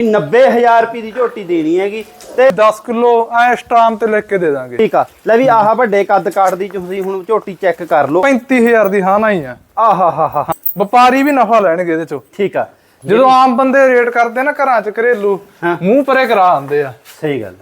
90000 ਰੁਪਏ ਦੀ ਝੋਟੀ ਦੇਣੀ ਹੈਗੀ ਤੇ 10 ਕਿਲੋ ਐ ਸਟਾਮ ਤੇ ਲਿਖ ਕੇ ਦੇ ਦਾਂਗੇ। ਠੀਕ ਆ। ਲੈ ਵੀ ਆਹ ਵੱਡੇ ਕੱਦ ਕਾਠ ਦੀ ਤੁਸੀਂ ਹੁਣ ਝੋਟੀ ਚੈੱਕ ਕਰ ਲਓ। 35000 ਦੀ ਹਾਂ ਨਾ ਹੀ ਆ। ਆਹਾ ਹਾ ਹਾ ਵਪਾਰੀ ਵੀ ਨਫਾ ਲੈਣਗੇ ਇਹਦੇ ਚੋਂ। ਠੀਕ ਆ। ਜਦੋਂ ਆਮ ਬੰਦੇ ਰੇਟ ਕਰਦੇ ਨਾ ਘਰਾਂ 'ਚ ਘਰੇਲੂ। ਮੂੰਹ ਪਰੇ ਕਰਾ ਆਉਂਦੇ ਆ। ਸਹੀ ਗੱਲ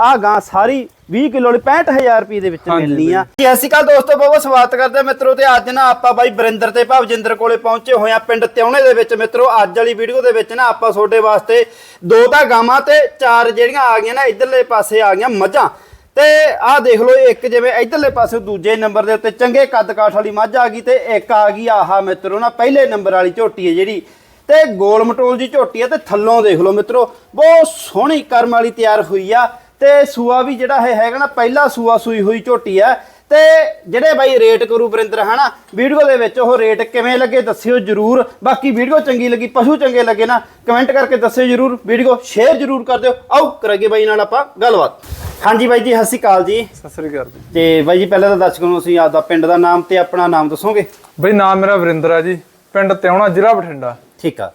ਆ। ਗਾਂ ਸਾਰੀ 20 ਕਿਲੋ ਵਾਲੀ 65000 ਰੁਪਏ ਦੇ ਵਿੱਚ ਮਿਲਣੀ ਆ। ਜੀ ਸ਼੍ਰੀ ਅਕਾਲ ਦੋਸਤੋ ਬਹੁਤ ਸਵਾਗਤ ਕਰਦੇ ਹਾਂ ਮਿੱਤਰੋ ਤੇ ਅੱਜ ਨਾ ਆਪਾਂ ਬਾਈ ਬਰਿੰਦਰ ਤੇ ਭਵਜਿੰਦਰ ਕੋਲੇ ਪਹੁੰਚੇ ਹੋਏ ਆ ਪਿੰਡ ਤਿਉਣੇ ਦੇ ਵਿੱਚ। ਮਿੱਤਰੋ ਅੱਜ ਵਾਲੀ ਵੀਡੀਓ ਦੇ ਵਿੱਚ ਨਾ ਆਪਾਂ ਤੁਹਾਡੇ ਵਾਸਤੇ ਦੋ ਤਾਂ ਗਾਵਾਂ ਤੇ ਚਾਰ ਜਿਹੜੀਆਂ ਆ ਗਈਆਂ ਨਾ ਇਧਰਲੇ ਪਾਸੇ ਆ ਗਈਆਂ ਮੱਝਾਂ। ਤੇ ਆਹ ਦੇਖ ਲਓ ਇੱਕ ਜਿਵੇਂ ਇਧਰਲੇ ਪਾਸੇ ਦੂਜੇ ਨੰਬਰ ਦੇ ਉੱਤੇ ਚੰਗੇ ਕੱਦ ਕਾਠ ਵਾਲੀ ਮੱਝ ਆ ਗਈ ਤੇ ਇੱਕ ਆ ਗਈ ਆਹਾ ਮਿੱਤਰੋ ਨਾ ਪਹਿਲੇ ਨੰਬਰ ਵਾਲੀ ਝੋਟੀ ਹੈ ਜਿਹੜੀ। ਤੇ ਗੋਲ ਮਟੋਲ ਦੀ ਝੋਟੀ ਆ ਤੇ ਥੱਲੋਂ ਦੇਖ ਲਓ ਮਿੱਤਰੋ ਬਹੁਤ ਸੋਹਣੀ ਕਰਮ ਵਾਲੀ ਤਿਆਰ ਹੋਈ ਆ। ਤੇ ਸੂਆ ਵੀ ਜਿਹੜਾ ਹੈ ਹੈਗਾ ਨਾ ਪਹਿਲਾ ਸੂਆ ਸੂਈ ਹੋਈ ਝੋਟੀ ਆ। ਤੇ ਜਿਹੜੇ ਬਾਈ ਰੇਟ ਕਰੂ ਵਰਿੰਦਰ ਹਨਾ? ਵੀਡੀਓ ਦੇ ਵਿੱਚ ਉਹ ਰੇਟ ਕਿਵੇਂ ਲੱਗੇ ਦੱਸਿਓ ਜਰੂਰ। ਬਾਕੀ ਵੀਡੀਓ ਚੰਗੀ ਲੱਗੀ ਪਸ਼ੂ ਚੰਗੇ ਲੱਗੇ ਨਾ ਕਮੈਂਟ ਕਰਕੇ ਦੱਸਿਓ ਜਰੂਰ। ਵੀਡੀਓ ਸ਼ੇਅਰ ਜਰੂਰ ਕਰ ਦਿਓ। ਆਓ ਕਰਾਂਗੇ ਬਾਈ ਨਾਲ ਆਪਾਂ ਗੱਲਬਾਤ। ਹਾਂਜੀ ਬਾਈ ਜੀ ਸਤਿ ਸ਼੍ਰੀ ਅਕਾਲ ਜੀ। ਸਤਿ ਸ੍ਰੀ ਅਕਾਲ ਜੀ। ਤੇ ਬਾਈ ਜੀ ਪਹਿਲਾਂ ਤਾਂ ਦਰਸ਼ਕਾਂ ਨੂੰ ਅਸੀਂ ਆਪਦਾ ਪਿੰਡ ਦਾ ਨਾਮ ਤੇ ਆਪਣਾ ਨਾਮ ਦੱਸੋਗੇ। ਬਈ ਨਾਮ ਮੇਰਾ ਵਰਿੰਦਰ ਆ ਜੀ। ਪਿੰਡ ਤਿਉਣਾ ਜ਼ਿਲ੍ਹਾ ਬਠਿੰਡਾ। ਠੀਕ ਆ।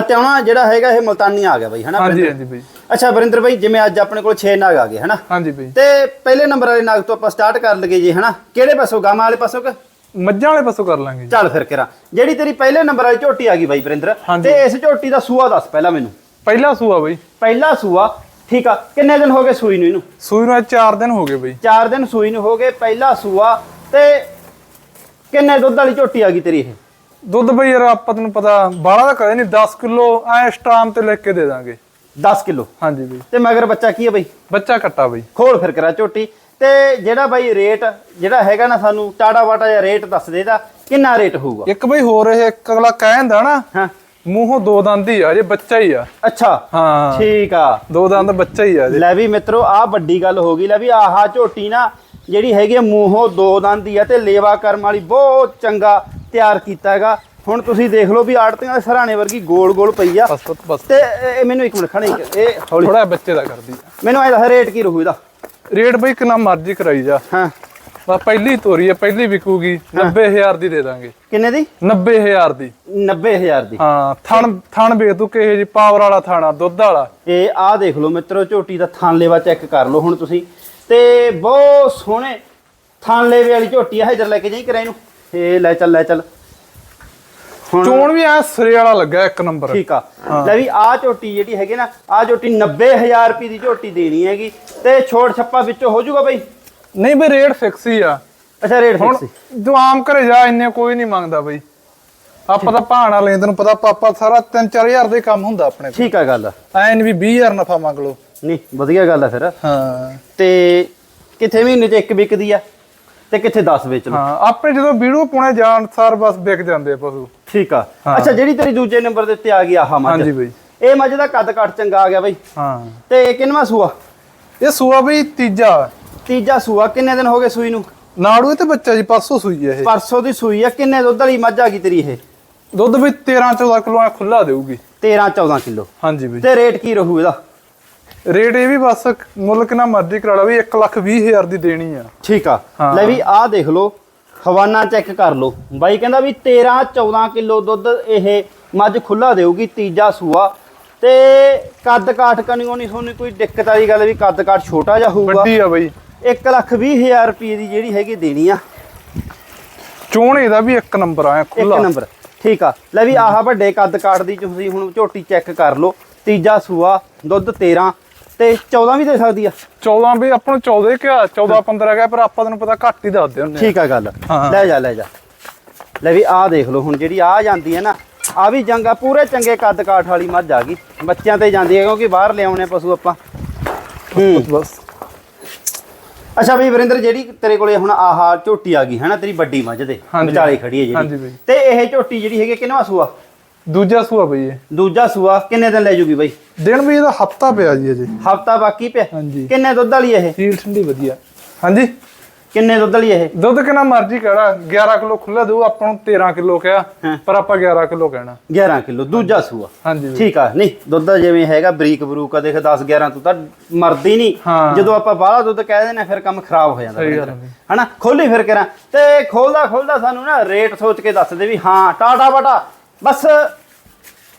ਤੇ ਹੁਣ ਜਿਹੜਾ ਹੈਗਾ ਇਹ ਮਲਤਾਨੀ ਆ ਗਿਆ ਬਾਈ ਹਨਾ ਹਾਂਜੀ? ਹਾਂਜੀ ਬਈ। ਅੱਛਾ ਵਰਿੰਦਰ ਬਾਈ ਜਿਵੇਂ ਅੱਜ ਆਪਣੇ ਕੋਲ 6 ਨਾਗ ਆ ਗਏ ਹਨਾ? ਹਾਂਜੀ ਬਈ। ਤੇ ਪਹਿਲੇ ਨੰਬਰ ਵਾਲੇ ਨਾਗ ਤੋਂ ਆਪਾਂ ਸਟਾਰਟ ਕਰ ਲਈਏ ਜੀ ਹਨਾ? ਕਿਹੜੇ ਪਾਸੋਂ ਗਾਮਾ ਵਾਲੇ ਪਾਸੋਂ ਕਿ? ਮੱਝਾਂ ਵਾਲੇ ਪਾਸੋਂ ਕਰ ਲਾਂਗੇ ਚੱਲ ਫਿਰ ਕਰਾਂ। ਜਿਹੜੀ ਤੇਰੀ ਪਹਿਲੇ ਨੰਬਰ ਵਾਲੀ ਝੋਟੀ ਆ ਗਈ ਬਾਈ ਵਰਿੰਦਰ। ਤੇ ਇਸ ਝੋਟੀ ਦਾ ਸੂਆ ਦੱਸ ਪਹਿਲਾਂ ਮੈਨੂੰ। ਪਹਿਲਾ ਸੂਆ ਬਈ। ਪਹਿਲਾ ਸੂਆ ਠੀਕ ਆ। ਕਿੰਨੇ ਦਿਨ ਹੋ ਗਏ ਸੂਈ ਨੂੰ ਇਹਨੂੰ? ਸੂਈ ਨੂੰ 4 ਦਿਨ ਹੋ ਗਏ ਬਈ। 4 ਦਿਨ ਸੂਈ ਨੂੰ ਹੋ ਗਏ ਪਹਿਲਾ ਸੂਆ ਤੇ ਕਿੰਨੇ ਦੁੱਧ ਵਾਲੀ ਝੋਟੀ ਆ ਗਈ ਤੇਰੀ ਇਹ? ਦੁੱਧ ਬਈ ਯਾਰ ਆਪਾਂ ਤੈਨੂੰ ਪਤਾ ਬਾਹਲਾ ਤਾਂ ਕਦੇ ਨਹੀਂ 10 ਕਿਲੋ ਐ ਸਟਾਮ ਤੇ ਲਿਖ ਕੇ ਦੇ ਦਾਂਗੇ। 10 ਕਿਲੋ? ਹਾਂਜੀ ਬਈ। ਤੇ ਮਗਰ ਬੱਚਾ ਕੀ ਹੈ ਬਾਈ? ਬੱਚਾ ਕੱਟਾ ਬਈ। ਖੋਲ ਫਿਰ ਕਰਾ ਝੋਟੀ। ਤੇ ਜਿਹੜਾ ਬਾਈ ਰੇਟ ਜਿਹੜਾ ਹੈਗਾ ਨਾ ਸਾਨੂੰ ਟਾੜਾ ਵਾਟਾ ਜਾਂ ਰੇਟ ਦੱਸ ਦੇ ਦਾ ਕਿੰਨਾ ਰੇਟ ਹੋਊਗਾ? ਇੱਕ ਬਈ ਹੋਰ ਇਹ ਇੱਕ ਅਗਲਾ ਕਹਿ ਦਿੰਦਾ ਨਾ ਹਾਂ। ਮੂੰਹੋਂ ਦੋ ਦੰਦ ਹੀ ਆ ਜੇ ਬੱਚਾ ਹੀ ਆ। ਅੱਛਾ। ਹਾਂ। ਠੀਕ ਆ। ਦੋ ਦੰਦ ਬੱਚਾ ਹੀ ਆ ਜੇ ਲੈ ਵੀ ਮਿੱਤਰੋ ਆ ਵੱਡੀ ਗੱਲ ਹੋ ਗਈ। ਲੈ ਵੀ ਆਹਾ ਝੋਟੀ ਨਾ ਜਿਹੜੀ ਹੈਗੀ ਆ ਮੂੰਹੋਂ ਦੋ ਦੰਦ ਦੀ ਆ ਤੇ ਲੇਵਾ ਕਰਮ ਵਾਲੀ ਬਹੁਤ ਚੰਗਾ ਤਿਆਰ ਕੀਤਾ ਹੈਗਾ। ਹੁਣ ਤੁਸੀਂ ਦੇਖ ਲਓ ਵੀ ਆੜਤੀਆਂ ਦੇ ਸਰਾਣੇ ਵਰਗੀ ਗੋਲ ਗੋਲ ਪਈ ਆ। ਬਸ ਬਸ, ਬਸ। ਤੇ ਇਹ ਮੈਨੂੰ ਇੱਕ ਮਿੰਟ ਖੜੇ ਇਹ ਹੌਲੀ। ਥੋੜਾ ਬੱਚੇ ਦਾ ਕਰਦੀ ਮੈਨੂੰ ਐ ਦੱਸ ਰੇਟ ਕੀ ਰਹੂ ਇਹਦਾ? ਰੇਟ ਬਈ ਕਿੰਨਾ ਮਰਜ਼ੀ ਕਰਾਈ ਜਾ। ਹਾਂ। ਬਸ ਪਹਿਲੀ ਤੋਰੀ ਆ ਪਹਿਲੀ ਵਿਕੂਗੀ 90000 ਦੀ ਦੇ ਦਾਂਗੇ। ਕਿੰਨੇ ਦੀ? 90000 ਦੀ। 90000 ਦੀ। ਹਾਂ ਥਣ ਥਣ ਵੇਖ ਤੂੰ ਕਿਹੇ ਜੀ ਪਾਵਰ ਵਾਲਾ ਥਾਣਾ ਦੁੱਧ ਵਾਲਾ। ਇਹ ਆਹ ਦੇਖ ਲਓ ਮਿੱਤਰੋ ਝੋਟੀ ਦਾ ਥਣ ਲੇਵਾ ਚੈੱਕ ਕਰ ਲਓ ਹੁਣ ਤੁਸੀਂ। ਤੇ ਬਹੁਤ ਸੋਹਣੇ ਥਣ ਲੇਵੇ ਵਾਲੀ ਝੋਟੀ ਆ ਇਧਰ ਲੈ ਕੇ ਜਾਈ ਕਰਾਂ ਇਹਨੂੰ ਇਹ ਲੈ ਚੱਲ ਲੈ ਚੱਲ। ਹੁਣ ਚੋਣ ਵੀ ਐ ਸਿਰੇ ਵਾਲਾ ਲੱਗਾ ਇੱਕ ਨੰਬਰ। ਠੀਕ ਆ। ਲੈ ਵੀ ਆਹ ਝੋਟੀ ਜਿਹੜੀ ਹੈਗੀ ਨਾ ਆਹ ਝੋਟੀ 90000 ਰੁਪਏ ਦੀ ਝੋਟੀ ਦੇਣੀ ਹੈਗੀ ਤੇ ਛੋੜ ਛੱਪਾ ਵਿੱਚੋਂ ਹੋ ਜਾਊਗਾ ਬਈ? ਨਹੀਂ ਬਈ ਰੇਟ ਫਿਕਸ ਹੀ ਆ। ਅੱਛਾ ਰੇਟ ਫਿਕਸ ਜੋ ਆਮ ਘਰੇ ਜਾ ਇੰਨੇ ਕੋਈ ਨਹੀਂ ਮੰਗਦਾ ਬਈ। ਆਪਾਂ ਤਾਂ ਭਾਣਾ ਲੈਂ ਤੈਨੂੰ ਪਤਾ ਪਾਪਾ ਸਾਰਾ 3-4000 ਦੇ ਕੰਮ ਹੁੰਦਾ ਆਪਣੇ ਕੋਲ। ਠੀਕ ਆ ਗੱਲ। ਐਨ ਵੀ 20000 ਨਫਾ ਮੰਗ ਲਓ। ਨਹੀਂ ਵਧੀਆ ਗੱਲ ਆ ਫਿਰ। ਹਾਂ। ਤੇ ਕਿੱਥੇ ਮਹੀਨੇ 'ਚ ਇੱਕ ਵਿਕਦੀ ਆ? ਤੇ ਕਿੱਥੇ 10 ਵੇਚ ਲਓ? ਹਾਂ ਆਪਣੇ ਜਦੋਂ ਵੀਡੀਓ ਪੁਣੇ ਜਾਣ ਸਾਰ ਬਸ ਵਿਕ ਜਾਂਦੇ ਆ ਪਸ਼ੂ। ਠੀਕ ਆ। ਅੱਛਾ ਜਿਹੜੀ ਤੇਰੀ ਦੂਜੇ ਨੰਬਰ ਦੇ ਉੱਤੇ ਆ ਗਈ ਆਹ ਮੱਝ। ਹਾਂਜੀ ਬਈ। ਇਹ ਮੱਝ ਦਾ ਕੱਦ ਕੱਟ ਚੰਗਾ ਆ ਗਿਆ ਬਈ। ਹਾਂ। ਤੇ ਕਿੰਨਵਾ ਸੂਆ? ਇਹ ਸੂਆ ਬਈ ਤੀਜਾ। ਤੀਜਾ ਸੂਆ ਕਿੰਨੇ ਦਿਨ ਹੋ ਗਏ ਸੂਈ ਨੂੰ? ਨਾੜੂ ਤੇ ਬੱਚਾ ਜੀ ਪਰਸੋਂ ਸੂਈ ਹੈ ਇਹ। ਪਰਸੋਂ ਦੀ ਸੂਈ ਆ ਕਿੰਨੇ ਦੁੱਧ ਵਾਲੀ ਮੱਝ ਆ ਗਈ ਤੇਰੀ ਇਹ? ਦੁੱਧ ਵੀ 13-14 ਕਿਲੋ ਐ ਖੁੱਲਾ ਦੇਊਗੀ। 13 14 ਕਿਲੋ। ਹਾਂਜੀ ਬਈ। ਤੇ ਰੇਟ ਕੀ ਰਹੂ ਇਹਦਾ? ਰੇਟ ਇਹ ਵੀ ਬਸ ਮੁੱਲ ਕਿੰਨਾ ਮਰਜ਼ੀ ਕਰਾ ਲਓ ਵੀ 1 ਲੱਖ 20 ਹਜ਼ਾਰ ਦੀ ਦੇਣੀ ਆ। ਠੀਕ ਆ। ਲੈ ਵੀ ਆਹ ਦੇਖ ਲਓ ਹਵਾਨਾ ਚੈੱਕ ਕਰ ਲਓ। ਬਾਈ ਕਹਿੰਦਾ ਵੀ 13 14 ਕਿਲੋ ਦੁੱਧ ਇਹ ਮੱਝ ਖੁੱਲਾ ਦੇਊਗੀ ਤੀਜਾ ਸੂਆ। ਤੇ ਕੱਦ ਕਾਠ ਕਨੀਓ ਨਹੀਂ ਸੋਨੀ ਕੋਈ ਦਿੱਕਤ ਵਾਲੀ ਗੱਲ ਵੀ ਕੱਦ ਕਾਠ ਛੋਟਾ ਜਿਹਾ ਹੋਊਗਾ। ਵੱਡੀ ਆ ਬਈ। 1 ਲੱਖ 20 ਹਜ਼ਾਰ ਰੁਪਏ ਦੀ ਜਿਹੜੀ ਹੈਗੀ ਦੇਣੀ ਆ। ਚੋਣ ਇਹਦਾ ਵੀ ਇੱਕ ਨੰਬਰ ਆ ਇੱਕ ਖੁੱਲਾ ਨੰਬਰ। ਠੀਕ ਆ। ਲੈ ਵੀ ਆਹ ਵੱਡੇ ਕੱਦ ਕਾਠ ਦੀ ਤੁਸੀਂ ਹੁਣ ਝੋਟੀ ਚੈੱਕ ਕਰ ਲਓ। ਤੀਜਾ ਸੂਆ ਦੁੱਧ 13 ਤੇ 14 ਵੀ ਦੇ ਸਕਦੀ ਆ। 14 ਵੀ ਆਪਾਂ ਨੂੰ 14 ਕਿਹਾ 14 15 ਗਿਆ ਪਰ ਆਪਾਂ ਤੈਨੂੰ ਪਤਾ ਘੱਟ ਹੀ ਦੱਸਦੇ ਹੁੰਦੇ ਆ। ਠੀਕ ਆ ਗੱਲ। ਲੈ ਜਾ ਲੈ ਜਾ। ਲੈ ਵੀ ਆਹ ਦੇਖ ਲਓ ਹੁਣ ਜਿਹੜੀ ਆ ਜਾਂਦੀ ਹੈ ਨਾ ਆ ਵੀ ਜੰਗਾ ਪੂਰੇ ਚੰਗੇ ਕੱਦ ਕਾਠ ਵਾਲੀ ਮੱਝ ਆ ਗਈ। ਬੱਚਿਆਂ ਤੇ ਜਾਂਦੀ ਹੈ ਕਿਉਂਕਿ ਬਾਹਰ ਲਿਆਉਣੇ ਪਸ਼ੂ ਆਪਾਂ। ਬਸ ਅੱਛਾ ਵੀ ਵਰਿੰਦਰ ਜਿਹੜੀ ਤੇਰੇ ਕੋਲੇ ਹੁਣ ਆਹ ਝੋਟੀ ਆ ਗਈ ਹੈ ਨਾ ਤੇਰੀ ਵੱਡੀ ਮੱਝ ਦੇ। ਵਿਚਾਲੇ ਖੜੀ ਹੈ ਜਿਹੜੀ। ਤੇ ਇਹ ਝੋਟੀ ਜਿਹੜੀ ਹੈਗੀ ਕਿੰਨਵਾ ਸੂਆ? ਦੂਜਾ ਸੂਆ ਬਈ ਇਹ। ਦੂਜਾ ਸੂਆ ਕਿੰਨੇ ਦਿਨ ਲੈ ਜੂਗੀ ਬਈ? ਦਿਨ ਵੀ ਇਹਦਾ ਹਫਤਾ ਪਿਆ ਜੀ ਅਜੇ। ਹਫਤਾ ਬਾਕੀ ਪਿਆ? ਹਾਂਜੀ। ਕਿੰਨੇ ਦੁੱਧ ਵਾਲੀ ਇਹ? ਹੀਲ ਠੰਡੀ ਵਧੀਆ। ਹਾਂਜੀ? ਕਿੰਨੇ ਦੁੱਧ ਵਾਲੀ ਇਹ? ਦੁੱਧ ਕਿੰਨਾ ਮਰਜ਼ੀ ਕਹਿਣਾ 11 ਕਿਲੋ ਖੁੱਲਾ ਦੇਊ ਆਪਾਂ ਨੂੰ 13 ਕਿਲੋ ਕਿਹਾ ਹਾਂ। ਪਰ ਆਪਾਂ 11 ਕਿਲੋ ਕਹਿਣਾ। 11 ਕਿਲੋ ਦੂਜਾ ਸੂਆ। ਹਾਂਜੀ ਬਈ। ਠੀਕ ਆ ਨਹੀਂ ਦੁੱਧ ਦਾ ਜਿਵੇਂ ਹੈਗਾ ਬਰੀਕ ਬਰੂਕ ਆ ਦੇਖ 10 11 ਤੋਂ ਤਾਂ ਮਰਦੀ ਨਹੀਂ। ਹਾਂ। ਜਦੋਂ ਆਪਾਂ ਬਾਹਲਾ ਦੁੱਧ ਕਹਿ ਦਿੰਦੇ ਫਿਰ ਕੰਮ ਖਰਾਬ ਹੋ ਜਾਂਦਾ ਸਹੀ ਗੱਲ ਫਿਰ। ਹੈ। ਹਨਾ ਖੋਲੀ ਫਿਰ ਕਰਾਂ ਤੇ ਖੋਲਦਾ ਖੋਲਦਾ ਸਾਨੂੰ ਨਾ ਰੇਟ ਸੋਚ ਕੇ ਦੱਸ ਦੇ ਵੀ ਹਾਂ ਟਾਟਾ ਬਾਟਾ ਬਸ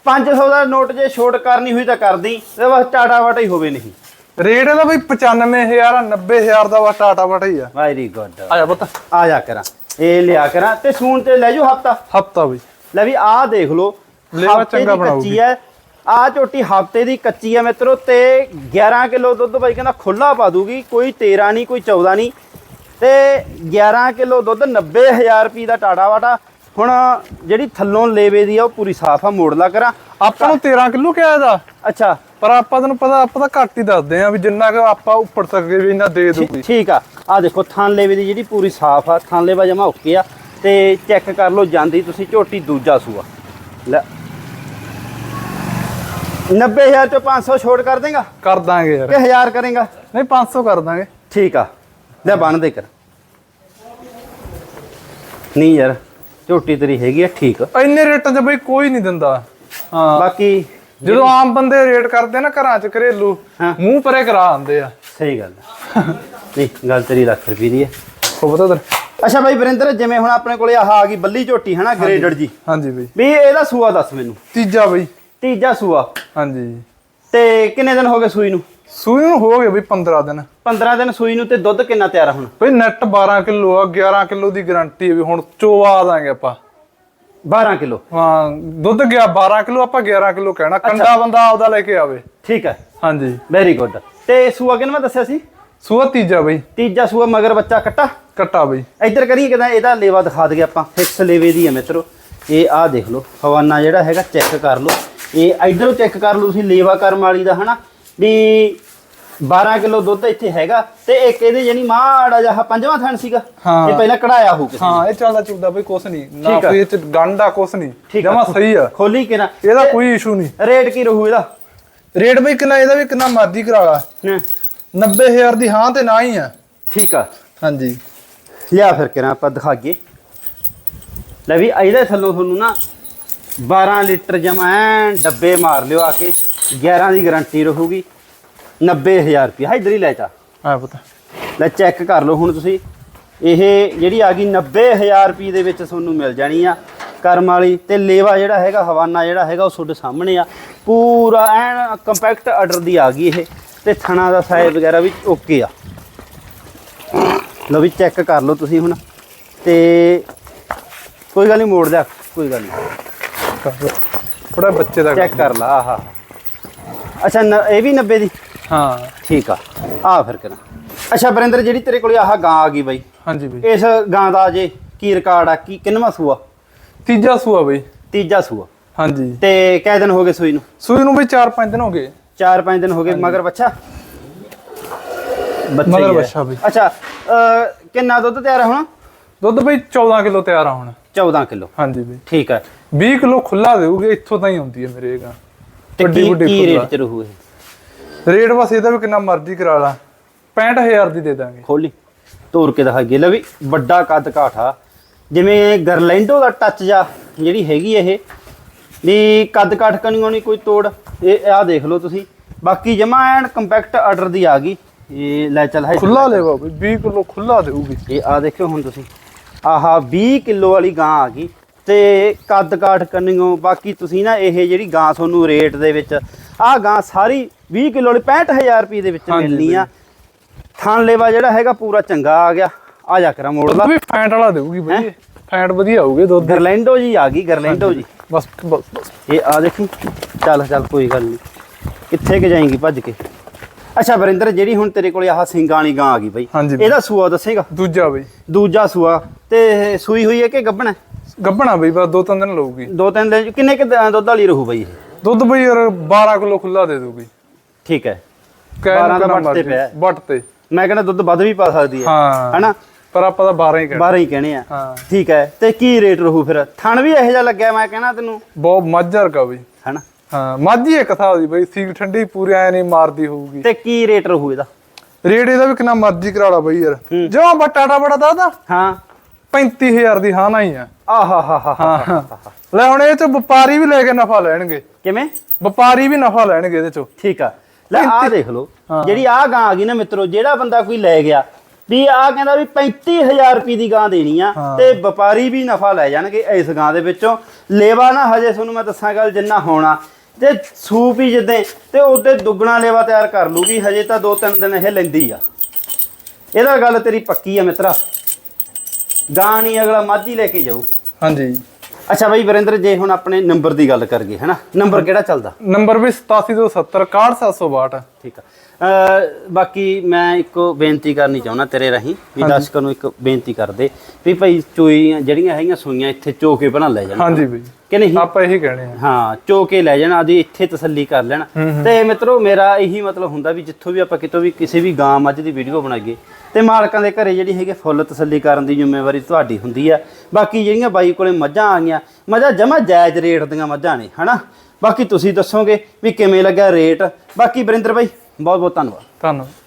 500 ਦਾ ਨੋਟ ਜੇ ਛੋਟ ਕਰਨੀ ਹੋਈ ਤਾਂ ਕਰਦੀ ਤੇ ਬਸ ਟਾਟਾ ਵਾਟਾ ਹੀ ਹੋਵੇ ਨਹੀਂ। ਰੇਟ ਇਹਦਾ ਬਈ 95000 90000 ਦਾ ਵਾ ਟਾਟਾ ਵਾਟਾ ਹੀ ਆ। ਵੈਰੀ ਗੁੱਡ ਆ ਜਾ ਪੁੱਤ। ਆ ਜਾ ਕਰਾਂ। ਇਹ ਲਿਆ ਕਰਾਂ ਤੇ ਸੂਣ ਤੇ ਲੈ ਜਾਓ ਹਫਤਾ। ਹਫਤਾ ਬਈ। ਲੈ ਵੀ ਆਹ ਦੇਖ ਲਓ ਲੇਵਾ ਚੰਗਾ ਦੀ ਆਹ ਝੋਟੀ ਹਫ਼ਤੇ ਦੀ ਕੱਚੀ ਹੈ ਮਿੱਤਰੋ ਤੇ 11 ਕਿਲੋ ਦੁੱਧ ਬਾਈ ਕਹਿੰਦਾ ਖੁੱਲਾ ਪਾ ਦੂਗੀ ਕੋਈ 13 ਨਹੀਂ ਕੋਈ 14 ਨਹੀਂ। ਤੇ 11 ਕਿਲੋ ਦੁੱਧ 90000 ਰੁਪਏ ਦਾ ਟਾੜਾ ਵਾਟਾ। ਹੁਣ ਜਿਹੜੀ ਥੱਲੋਂ ਲੇਵੇ ਦੀ ਆ ਉਹ ਪੂਰੀ ਸਾਫ਼ ਆ ਮੋੜ ਲਾ ਕਰਾਂ। ਆਪਾਂ ਨੂੰ 13 ਕਿਲੋ ਕਿਹਾ ਇਹਦਾ। ਅੱਛਾ। ਪਰ ਆਪਾਂ ਤੈਨੂੰ ਪਤਾ ਆਪਾਂ ਤਾਂ ਘੱਟ ਹੀ ਦੱਸਦੇ ਆ ਵੀ ਜਿੰਨਾ ਕਿ ਆਪਾਂ ਉੱਪਰ ਤੱਕ ਵੀ ਇਹਨਾਂ ਦੇ ਦੂਗੀ ਠੀਕ ਆ। ਆ ਦੇਖੋ ਥਾਂ ਲੇਵੇ ਦੀ ਜਿਹੜੀ ਪੂਰੀ ਸਾਫ਼ ਆ ਥਾਂ ਲੇਵਾ ਜਮਾ ਓਕੇ ਆ। ਤੇ ਚੈੱਕ ਕਰ ਲਓ ਜਾਂਦੀ ਤੁਸੀਂ ਝੋਟੀ ਦੂਜਾ ਸੂਆ। ਲੈ। 90000 ਚੋਂ 500 ਛੋੜ ਕਰ ਦੇਗਾ? ਕਰ ਦਾਂਗੇ ਯਾਰ। ਕਿ 1000 ਕਰੇਗਾ? ਨਹੀਂ 500 ਕਰ ਦਾਂਗੇ। ਠੀਕ ਆ। ਲੈ ਬੰਨ ਦੇ ਕਰ ਨਹੀਂ ਯਾਰ। ਝੋਟੀ ਤੇਰੀ ਹੈਗੀ ਆ ਠੀਕ। ਇੰਨੇ ਰੇਟਾਂ 'ਚ ਬਈ ਕੋਈ ਨਹੀਂ ਦਿੰਦਾ। ਹਾਂ। ਬਾਕੀ ਜਦੋਂ ਆਮ ਬੰਦੇ ਰੇਟ ਕਰਦੇ ਨਾ ਘਰਾਂ 'ਚ ਘਰੇਲੂ। ਮੂੰਹ ਪਰੇ ਕਰਾ ਆਂਦੇ ਆ। ਸਹੀ ਗੱਲ। ਨਹੀਂ ਗੱਲ ਤੇਰੀ ਲੱਖ ਰੁਪਏ ਦੀ ਹੈ ਉਹ ਪਤਾ ਤੈਨੂੰ ਅੱਛਾ ਬਾਈ ਵਰਿੰਦਰ ਜਿਵੇਂ ਹੁਣ ਆਪਣੇ ਕੋਲੇ ਆਹ ਆ ਗਈ ਬੱਲੀ ਝੋਟੀ ਹਨਾ ਗ੍ਰੇਡਡ ਜੀ। ਹਾਂਜੀ ਬਈ। ਵੀ ਇਹਦਾ ਸੂਆ ਦੱਸ ਮੈਨੂੰ। ਤੀਜਾ ਬਈ। ਤੀਜਾ ਸੂਆ। ਹਾਂਜੀ। ਤੇ ਕਿੰਨੇ ਦਿਨ ਹੋ ਗਏ ਸੂਈ ਨੂੰ? ਸੂਈ ਨੂੰ ਹੋ ਗਏ ਬਈ 15 ਦਿਨ। 15 ਦਿਨ ਸੂਈ ਨੂੰ ਤੇ ਦੁੱਧ ਕਿੰਨਾ ਤਿਆਰ ਹੁਣ? ਬਈ ਨੈਟ 12 ਕਿਲੋ ਆ 11 ਕਿਲੋ ਦੀ ਗਾਰੰਟੀ ਹੈ ਵੀ ਹੁਣ ਚੋਆ ਦਾਂਗੇ ਆਪਾਂ। 12 ਕਿਲੋ? ਹਾਂ ਦੁੱਧ ਗਿਆ 12 ਕਿਲੋ ਆਪਾਂ 11 ਕਿਲੋ ਕਹਿਣਾ। ਕੰਡਾ ਬੰਦਾ ਆਪਦਾ ਲੈ ਕੇ ਆਵੇ। ਠੀਕ ਹੈ ਹਾਂਜੀ। ਵੈਰੀ ਗੁੱਡ ਤੇ ਸੂਆ ਕਿੰਨਾ ਦੱਸਿਆ ਸੀ? ਸੂਆ ਤੀਜਾ ਬਈ। ਤੀਜਾ ਸੂਆ ਮਗਰ ਬੱਚਾ ਕੱਟਾ? ਕੱਟਾ ਬਈ। ਇੱਧਰ ਕਰੀਏ ਕਿਦਾਂ ਇਹਦਾ ਲੇਵਾ ਦਿਖਾ ਦਈਏ ਆਪਾਂ। ਫਿਕਸ ਲੇਵੇ ਦੀ ਹੈ ਮਿੱਤਰੋ। ਇਹ ਆਹ ਦੇਖ ਲਓ ਹਵਾਨਾ ਜਿਹੜਾ ਹੈਗਾ ਚੈੱਕ ਕਰ ਲਓ। ਇਹ ਇਧਰੋਂ ਚੈੱਕ ਕਰ ਲਓ ਤੁਸੀਂ ਲੇਵਾ ਕਰਮ ਵਾਲੀ ਦਾ ਹਨਾ? ਵੀ 12 ਕਿਲੋ ਦੁੱਧ ਇੱਥੇ ਹੈਗਾ ਤੇ ਇੱਕ ਇਹਦੇ ਜਾਨੀ ਮਾੜਾ ਜਿਹਾ ਪੰਜਵਾਂ ਥਣ ਸੀਗਾ। ਹਾਂ। ਇਹ ਪਹਿਲਾਂ ਕਢਾਇਆ ਹੋ ਕਿਸੇ ਨੇ। ਹਾਂ ਇਹ ਚੱਲਦਾ ਚੁੱਲਦਾ ਬਈ ਕੁਛ ਨਹੀਂ। ਨਾ ਠੀਕ ਆ। ਕੋਈ ਇਹ ਚ ਗੰਡਾ ਕੁਛ ਨਹੀਂ। ਠੀਕ ਆ। ਜਮਾ ਸਹੀ ਆ। ਖੋਲੀ ਕਿਨਾ ਇਹਦਾ ਕੋਈ ਇਸ਼ੂ ਨਹੀਂ। ਰੇਟ ਕੀ ਰਹੂ ਇਹਦਾ? ਰੇਟ ਬਈ ਕਿੰਨਾ ਇਹਦਾ ਵੀ ਕਿੰਨਾ ਮਰਜ਼ੀ ਕਰਾ ਲਾ। ਹਮ, 90000 ਦੀ ਹਾਂ ਤੇ ਨਾ ਹੀ ਆ। ਠੀਕ ਆ। ਹਾਂਜੀ। ਲਿਆ ਫਿਰ ਕਿਰਾਂ ਆਪਾਂ ਦਿਖਾਈਏ। ਲੈ ਵੀ ਇਹਦੇ ਥੱਲੋਂ ਤੁਹਾਨੂੰ ਨਾ 12 ਲੀਟਰ ਜਮਾ ਐਨ ਡੱਬੇ ਮਾਰ ਲਿਓ ਆ ਕੇ। 11 ਦੀ ਗਾਰੰਟੀ ਰਹੂਗੀ 90000 ਰੁਪਏ ਇਧਰ ਹੀ ਲੈ ਚਾ ਆ ਪਤਾ। ਲੈ ਚੈੱਕ ਕਰ ਲਓ ਹੁਣ ਤੁਸੀਂ। ਇਹ ਜਿਹੜੀ ਆ ਗਈ 90000 ਰੁਪਏ ਦੇ ਵਿੱਚ ਤੁਹਾਨੂੰ ਮਿਲ ਜਾਣੀ ਆ ਕਰਮ ਵਾਲੀ। ਤੇ ਲੇਵਾ ਜਿਹੜਾ ਹੈਗਾ ਹਵਾਨਾ ਜਿਹੜਾ ਹੈਗਾ ਉਹ ਤੁਹਾਡੇ ਸਾਹਮਣੇ ਆ। ਪੂਰਾ ਐਨ ਕੰਪੈਕਟ ਆਰਡਰ ਦੀ ਆ ਗਈ ਇਹ। ਤੇ ਥਣਾ ਦਾ ਸਾਈਜ਼ ਵਗੈਰਾ ਵੀ ਓਕੇ ਆ। ਲਓ ਵੀ ਚੈੱਕ ਕਰ ਲਓ ਤੁਸੀਂ ਹੁਣ। ਤੇ ਕੋਈ ਗੱਲ ਨਹੀਂ ਮੋੜ ਦਿਆ ਕੋਈ ਗੱਲ ਨਹੀਂ ਥੋੜਾ ਬੱਚੇ ਦਾ ਚੈੱਕ ਕਰ ਲਾ ਆਹਾ। ਅੱਛਾ ਨ- ਇਹ ਵੀ 90 ਦੀ? ਹਾਂ। ਠੀਕ ਆ। ਆ ਫਿਰ ਕਰਾਂ। ਅੱਛਾ ਬਰਿੰਦਰ ਜਿਹੜੀ ਤੇਰੇ ਕੋਲੇ ਆਹ ਗਾਂ ਆ ਗਈ ਬਾਈ। ਹਾਂਜੀ ਬਈ। ਇਸ ਗਾਂ ਦਾ ਜੇ ਕੀ ਰਿਕਾਰਡ ਆ? ਕੀ ਕਿੰਨਵਾਂ ਸੂਆ? ਤੀਜਾ ਸੂਆ ਬਈ। ਤੀਜਾ ਸੂਆ। ਹਾਂਜੀ। ਤੇ ਕਿਹ ਦਿਨ ਹੋ ਗਏ ਸੂਈ ਨੂੰ? ਸੂਈ ਨੂੰ ਬਈ 4-5 ਦਿਨ ਹੋ ਗਏ। 4-5 ਦਿਨ ਹੋ ਗਏ ਮਗਰ ਬੱਚਾ? ਬੱਚਾ ਮਗਰ ਹੀ। ਹੈ। ਬੱਚਾ ਬਈ। ਅੱਛਾ ਅਹ, ਕਿੰਨਾ ਦੁੱਧ ਤਿਆਰ ਆ ਹੁਣ? ਦੁੱਧ ਬਈ 14 ਕਿਲੋ ਤਿਆਰ ਆ ਹੁਣ। 14 ਕਿਲੋ। ਹਾਂਜੀ ਬਈ। ਠੀਕ ਹੈ 20 ਕਿਲੋ ਖੁੱਲਾ ਦੇਊਗੇ ਇੱਥੋਂ ਤਾਂ ਹੀ ਆਉਂਦੀ ਹੈ ਮੇਰੇ ਗਾ। ਤੇ ਵੱਡੀ ਕੀ ਵੱਡੀ ਕੀ। ਰੇਟ ਚ ਰਹੂ ਇਹ? ਰੇਟ ਬਸ ਇਹਦਾ ਵੀ ਕਿੰਨਾ ਮਰਜ਼ੀ ਕਰਾ ਲਾ। 65000 ਦੀ ਦੇ ਦਾਂਗੇ। ਖੋਲੀ। ਤੋੜ ਕੇ ਦਿਖਾਈਏ ਲੈ ਵੀ ਵੱਡਾ ਕੱਦ ਕਾਠਾ। ਜਿਵੇਂ ਗਰਲੈਂਡੋ ਦਾ ਟੱਚ ਜਾ ਜਿਹੜੀ ਹੈਗੀ ਇਹ। ਵੀ ਕੱਦ ਕਾਠ ਕਣੀਓ ਨਹੀਂ ਕੋਈ ਤੋੜ। ਇਹ ਆਹ ਦੇਖ ਲਓ ਤੁਸੀਂ। ਬਾਕੀ ਜਮਾ ਐਨ ਕੰਪੈਕਟ ਆਰਡਰ ਦੀ ਆ ਗਈ। ਇਹ ਲੈ ਚੱਲ ਹੈ ਖੁੱਲਾ ਲੈਵਾ ਬਈ 20 ਕਿਲੋ ਖੁੱਲਾ ਦੇਊਗੀ। ਇਹ ਆ ਦੇਖਿਓ ਹੁਣ ਤੁਸੀਂ। ਆਹਾ 20 ਕਿਲੋ ਵਾਲੀ ਗਾਂ ਆ ਗਈ। ਤੇ ਕੱਦ ਕਾਠ ਕੰਨਿਓ ਬਾਕੀ ਤੁਸੀਂ ਨਾ ਇਹ ਜਿਹੜੀ ਗਾਂ ਤੁਹਾਨੂੰ ਰੇਟ ਦੇ ਵਿੱਚ ਆਹ ਗਾਂ ਸਾਰੀ 20 ਕਿਲੋ ਵਾਲੀ 65000 ਰੁਪਏ ਦੇ ਵਿੱਚ ਮਿਲਣੀ ਆ। ਥਣ ਲੇਵਾ ਜਿਹੜਾ ਹੈਗਾ ਪੂਰਾ ਚੰਗਾ ਆ ਗਿਆ। ਆ ਜਾ ਕਰਾਂ ਮੋੜ ਲਾ। ਵੀ ਫੈਂਟ ਵਾਲਾ ਦੇਊਗੀ ਬਈ ਫੈਂਟ ਵਧੀਆ ਆਊਗੇ ਦੁੱਧ ਗਰਲੈਂਡੋ ਜੀ ਆ ਗਈ ਗਰਲੈਂਡੋ ਜੀ। ਬਸ ਬਸ। ਇਹ ਆ ਦੇਖੀ। ਚੱਲ ਚੱਲ ਕੋਈ ਗੱਲ ਨਹੀਂ ਕਿੱਥੇ ਕਿ ਜਾਏਂਗੀ ਭੱਜ ਕੇ। ਅੱਛਾ ਵਰਿੰਦਰ ਜਿਹੜੀ ਹੁਣ ਤੇਰੇ ਕੋਲੇ ਆਹ ਸਿੰਘਾਂ ਵਾਲੀ ਗਾਂ ਆ ਗਈ ਬਈ। ਇਹਦਾ ਸੂਆ ਦੱਸੇਗਾ? ਦੂਜਾ ਬਈ ਦੂਜਾ ਸੂਆ। ਤੇ ਸੂਈ ਹੋਈ ਹੈ ਕਿ ਗੱਭਣਾ ਗੱਬਣਾ ਬਈ ਬਸ ਦੋ ਤਿੰਨ ਦਿਨ ਲਊਗੀ। ਦੋ ਤਿੰਨ ਦਿਨ 'ਚ ਕਿੰਨੇ ਕਿ ਦੁੱਧ ਵਾਲੀ ਰਹੂ ਬਈ ਇਹ? ਦੁੱਧ ਬਈ ਯਾਰ 12 ਕਿਲੋ ਖੁੱਲਾ ਦੇ ਦੂਗੀ ਠੀਕ ਹੈ। ਕਹਿ 12 ਦਾ ਨੂੰ ਵੱਟ ਤੇ ਪਿਆ। ਵੱਟ ਤੇ। ਮੈਂ ਕਹਿੰਦਾ ਦੁੱਧ ਵੱਧ ਵੀ ਪਾ ਸਕਦੀ ਹੈ। ਹਾਂ। ਹਨਾ? ਪਰ ਆਪਾਂ ਤਾਂ 12 ਹੀ ਕਹਿਣਾ। 12 ਹੀ ਕਹਿਣੇ ਆ। ਹਾਂ। ਠੀਕ ਹੈ। ਤੇ ਕੀ ਰੇਟ ਰਹੂ ਫਿਰ? ਥਣ ਵੀ ਇਹੋ ਜਿਹਾ ਲੱਗਿਆ ਮੈਂ ਕਹਿਣਾ ਤੈਨੂੰ। ਬਹੁਤ ਮੱਝਰ ਕਾ ਬਈ। ਹਨਾ? ਹਾਂ ਮਾਝੀ ਇੱਕ ਥਾਂ ਦੀ ਬਈ। ਸੀਲ ਠੰਡੀ ਪੂਰੀ ਐ ਨਹੀਂ ਮਾਰਦੀ ਹੋਊਗੀ। ਤੇ ਕੀ ਰੇਟ ਰਹੂ ਇਹਦਾ? ਰੇਟ ਇਹਦਾ ਵੀ ਕਿੰਨਾ ਮਰਜ਼ੀ ਕਰਾ ਲਾ ਬਈ ਯਾਰ। ਜਿਉਂ ਬਟਾਟਾ ਬੜਾ ਦਾਦਾ ਹਾਂ। 35000 ਦੀ ਹਾਂ ਨਾ ਹੀ ਆ। ਆਹਾ ਹਾ ਹਾ। ਹਾ ਹਾਂ ਲੈ ਹੁਣ ਇਹ ਚ ਵਪਾਰੀ ਵੀ ਲੈ ਕੇ ਨਫਾ ਲੈਣਗੇ। ਕਿਵੇਂ? ਵਪਾਰੀ ਵੀ ਨਫਾ ਲੈਣਗੇ ਇਹਦੇ ਚੋਂ। ਠੀਕ ਆ। ਲੈ ਆਹ ਦੇਖ ਲਓ। ਜਿਹੜੀ ਆਹ ਗਾਂ ਆ ਗਈ ਨਾ ਮਿੱਤਰੋ ਜਿਹੜਾ ਬੰਦਾ ਕੋਈ ਲੈ ਗਿਆ ਵੀ ਆ ਕਹਿੰਦਾ ਵੀ 35000 ਰੁਪਏ ਦੀ ਗਾਂ ਦੇਣੀ ਆ। ਤੇ ਵਪਾਰੀ ਵੀ ਨਫਾ ਲੈ ਜਾਣਗੇ ਇਸ ਗਾਂ ਦੇ ਵਿੱਚੋਂ। ਲੇਵਾ ਨਾ ਹਜੇ ਤੁਹਾਨੂੰ ਮੈਂ ਦੱਸਾਂ ਗੱਲ ਜਿੰਨਾ ਹੋਣਾ। ਤੇ ਸੂਪ ਹੀ ਜਿੱਦੇ ਤੇ ਉਹਦੇ ਦੁੱਗਣਾ ਲੇਵਾ ਤਿਆਰ ਕਰ ਲੂਗੀ ਹਜੇ ਤਾਂ ਦੋ ਤਿੰਨ ਦਿਨ ਇਹ ਲੈਂਦੀ ਆ। ਇਹਦਾ ਗੱਲ ਤੇਰੀ ਪੱਕੀ ਆ ਮਿੱਤਰਾ। ਗਾਂ ਨਹੀਂ ਅਗਲਾ ਮੱਝ ਲੈ ਕੇ ਜਾਊ। ਹਾਂਜੀ। ਅੱਛਾ ਬਾਈ ਵਰਿੰਦਰ ਜੇ ਹੁਣ ਆਪਣੇ ਨੰਬਰ ਦੀ ਗੱਲ ਕਰੀਏ ਹੈਨਾ? ਨੰਬਰ ਕਿਹੜਾ ਚੱਲਦਾ? ਨੰਬਰ ਵੀ 8770 61762 ਠੀਕ ਆ। ਬਾਕੀ ਮੈਂ ਇੱਕ ਬੇਨਤੀ ਕਰਨੀ ਚਾਹੁੰਦਾ ਤੇਰੇ ਰਾਹੀਂ ਵੀ ਦਰਸ਼ਕਾਂ ਨੂੰ ਇੱਕ ਬੇਨਤੀ ਕਰਦੇ ਵੀ ਭਾਈ ਚੋਈਆਂ ਜਿਹੜੀਆਂ ਹੈਗੀਆਂ ਸੂਈਆਂ ਇੱਥੇ ਚੋ ਕੇ ਬਣਾ ਲੈ ਜਾਣ। ਹਾਂਜੀ ਬਈ। ਕਿ ਨਹੀਂ? ਆਪਾਂ ਇਹੀ ਕਹਿਣੇ ਆ। ਹਾਂ ਚੋ ਕੇ ਲੈ ਜਾਣ ਆਦੀ ਇੱਥੇ ਤਸੱਲੀ ਕਰ ਲੈਣ। ਤੇ ਮਿੱਤਰੋ ਮੇਰਾ ਇਹੀ ਮਤਲਬ ਹੁੰਦਾ ਵੀ ਜਿੱਥੋਂ ਵੀ ਆਪਾਂ ਕਿਤੋਂ ਵੀ ਕਿਸੇ ਵੀ ਗਾਂ ਮੱਝ ਦੀ ਵੀਡੀਓ ਬਣਾਈਏ ਤੇ ਮਾਲਕਾਂ ਦੇ ਘਰੇ ਜਿਹੜੀ ਹੈਗੀ ਫੁੱਲ ਤਸੱਲੀ ਕਰਨ ਦੀ ਜ਼ਿੰਮੇਵਾਰੀ ਤੁਹਾਡੀ ਹੁੰਦੀ ਆ। ਬਾਕੀ ਜਿਹੜੀਆਂ ਬਾਈ ਕੋਲੇ ਮੱਝਾਂ ਆ ਗਈਆਂ, ਮੱਝਾਂ ਜਮਾ ਜਾਇਜ਼ ਰੇਟ ਦੀਆਂ ਮੱਝਾਂ ਨੇ, ਹਨਾ? ਬਾਕੀ ਤੁਸੀਂ ਦੱਸੋਗੇ ਵੀ ਕਿਵੇਂ ਲੱਗਾ ਰੇਟ। ਬਾਕੀ ਵਰਿੰਦਰ ਬਾਈ ਬਹੁਤ ਬਹੁਤ ਧੰਨਵਾਦ। ਧੰਨਵਾਦ।